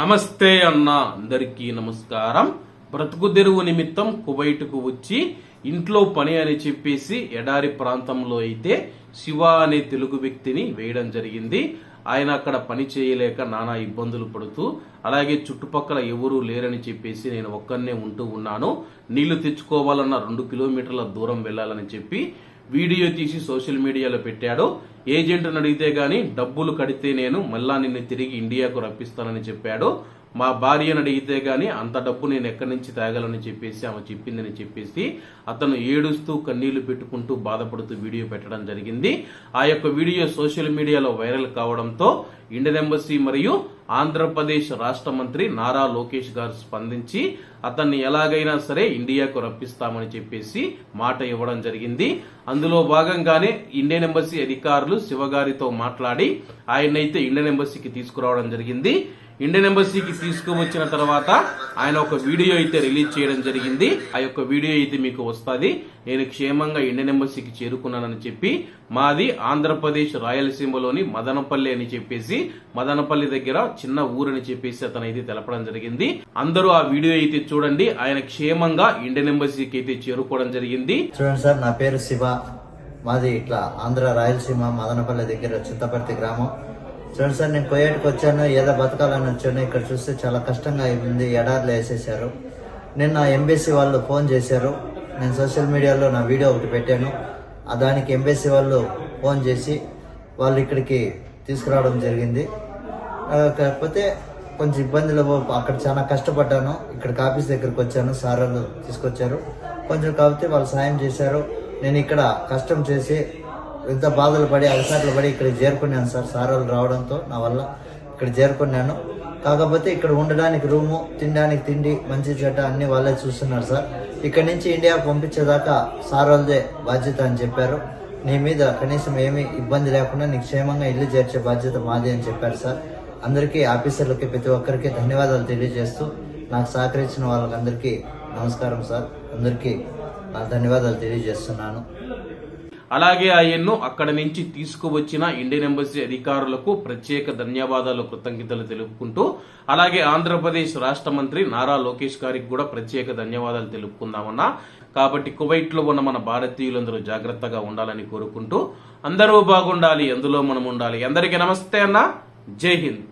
నమస్తే అన్న అందరికీ నమస్కారం. బ్రతుకు తెరువు నిమిత్తం కువైట్కు వచ్చి ఇంట్లో పని అని చెప్పేసి ఎడారి ప్రాంతంలో అయితే శివ అనే తెలుగు వ్యక్తిని వేయడం జరిగింది. ఆయన అక్కడ పని చేయలేక నానా ఇబ్బందులు పడుతూ అలాగే చుట్టుపక్కల ఎవరూ లేరని చెప్పేసి నేను ఒక్కనే ఉంటూ ఉన్నాను. నీళ్ళు తెచ్చుకోవాలన్న రెండు కిలోమీటర్ల దూరం వెళ్ళాలని చెప్పి వీడియో తీసి సోషల్ మీడియాలో పెట్టాడు. ఏజెంట్ని అడిగితే గానీ డబ్బులు కడితే నేను మళ్ళా నిన్ను తిరిగి ఇండియాకు రప్పిస్తానని చెప్పాడు. మా భార్యను అడిగితే కానీ అంత డబ్బు నేను ఎక్కడి నుంచి తాగాలని చెప్పేసి ఆమె చెప్పిందని చెప్పేసి అతను ఏడుస్తూ కన్నీళ్ళు పెట్టుకుంటూ బాధపడుతూ వీడియో పెట్టడం జరిగింది. ఆ యొక్క వీడియో సోషల్ మీడియాలో వైరల్ కావడంతో ఇండియన్ ఎంబసీ మరియు ఆంధ్రప్రదేశ్ రాష్ట్ర మంత్రి నారా లోకేష్ గారు స్పందించి అతన్ని ఎలాగైనా సరే ఇండియాకు రప్పిస్తామని చెప్పేసి మాట ఇవ్వడం జరిగింది. అందులో భాగంగానే ఇండియన్ ఎంబసీ అధికారులు శివగారితో మాట్లాడి ఆయన్నైతే ఇండియన్ ఎంబసీకి తీసుకురావడం జరిగింది. ఇండియన్ ఎంబసీకి తీసుకువచ్చిన తర్వాత ఆయన ఒక వీడియో అయితే రిలీజ్ చేయడం జరిగింది. ఆ యొక్క వీడియో అయితే మీకు వస్తుంది. నేను క్షేమంగా ఇండియన్ ఎంబసీకి చేరుకున్నానని చెప్పి మాది ఆంధ్రప్రదేశ్ రాయలసీమలోని మదనపల్లి అని చెప్పేసి మదనపల్లి దగ్గర చిన్న ఊరని చెప్పేసి అతను అయితే తెలపడం జరిగింది. అందరూ ఆ వీడియో అయితే చూడండి. ఆయన క్షేమంగా ఇండియన్ ఎంబసీకి అయితే చేరుకోవడం జరిగింది. చూడండి సార్ నా పేరు శివ. మాది ఇట్లా ఆంధ్ర రాయలసీమ మదనపల్లి దగ్గర చింతపర్తి గ్రామం. చూడండి సార్ నేను కొయ్యేటికి వచ్చాను ఏదో బతకాలని వచ్చాను. ఇక్కడ చూస్తే చాలా కష్టంగా ఉంది ఎడార్లు వేసేసారు నిన్న ఎంబీసీ వాళ్ళు ఫోన్ చేశారు. నేను సోషల్ మీడియాలో నా వీడియో ఒకటి పెట్టాను. దానికి ఎంబీసీ వాళ్ళు ఫోన్ చేసి వాళ్ళు ఇక్కడికి తీసుకురావడం జరిగింది. కాకపోతే కొంచెం ఇబ్బందులు అక్కడ చాలా కష్టపడ్డాను. ఇక్కడికి ఆఫీస్ దగ్గరికి వచ్చాను సార్ వాళ్ళు తీసుకొచ్చారు. కొంచెం కాకపోతే వాళ్ళు సాయం చేశారు. నేను ఇక్కడ కష్టం చేసి ఎంత బాధలు పడి అలసాట్లు పడి ఇక్కడ చేరుకున్నాను సార్. సార్ వాళ్ళు రావడంతో నా వల్ల ఇక్కడ చేరుకున్నాను. కాకపోతే ఇక్కడ ఉండడానికి రూము తినడానికి తిండి మంచి చెడ్డ అన్ని వాళ్ళే చూస్తున్నారు సార్. ఇక్కడ నుంచి ఇండియాకు పంపించేదాకా సార్ వాళ్ళదే బాధ్యత అని చెప్పారు. నీ మీద కనీసం ఏమీ ఇబ్బంది లేకుండా నీకు క్షేమంగా ఇల్లు చేర్చే బాధ్యత మాది అని చెప్పారు సార్. అందరికీ ఆఫీసర్లకి ప్రతి ఒక్కరికి ధన్యవాదాలు తెలియజేస్తూ నాకు సహకరించిన వాళ్ళకందరికీ నమస్కారం సార్. అందరికీ నా ధన్యవాదాలు తెలియజేస్తున్నాను. అలాగే ఆయన్ను అక్కడ నుంచి తీసుకువచ్చిన ఇండియన్ ఎంబసీ అధికారులకు ప్రత్యేక ధన్యవాదాలు కృతజ్ఞతలు తెలుపుకుంటూ అలాగే ఆంధ్రప్రదేశ్ రాష్ట్ర మంత్రి నారా లోకేష్ గారికి కూడా ప్రత్యేక ధన్యవాదాలు తెలుపుకుందామన్నా. కాబట్టి కువైట్లో ఉన్న మన భారతీయులందరూ జాగ్రత్తగా ఉండాలని కోరుకుంటూ అందరూ బాగుండాలి ఎందులో మనం ఉండాలి. అందరికీ నమస్తే అన్న. జై హింద్.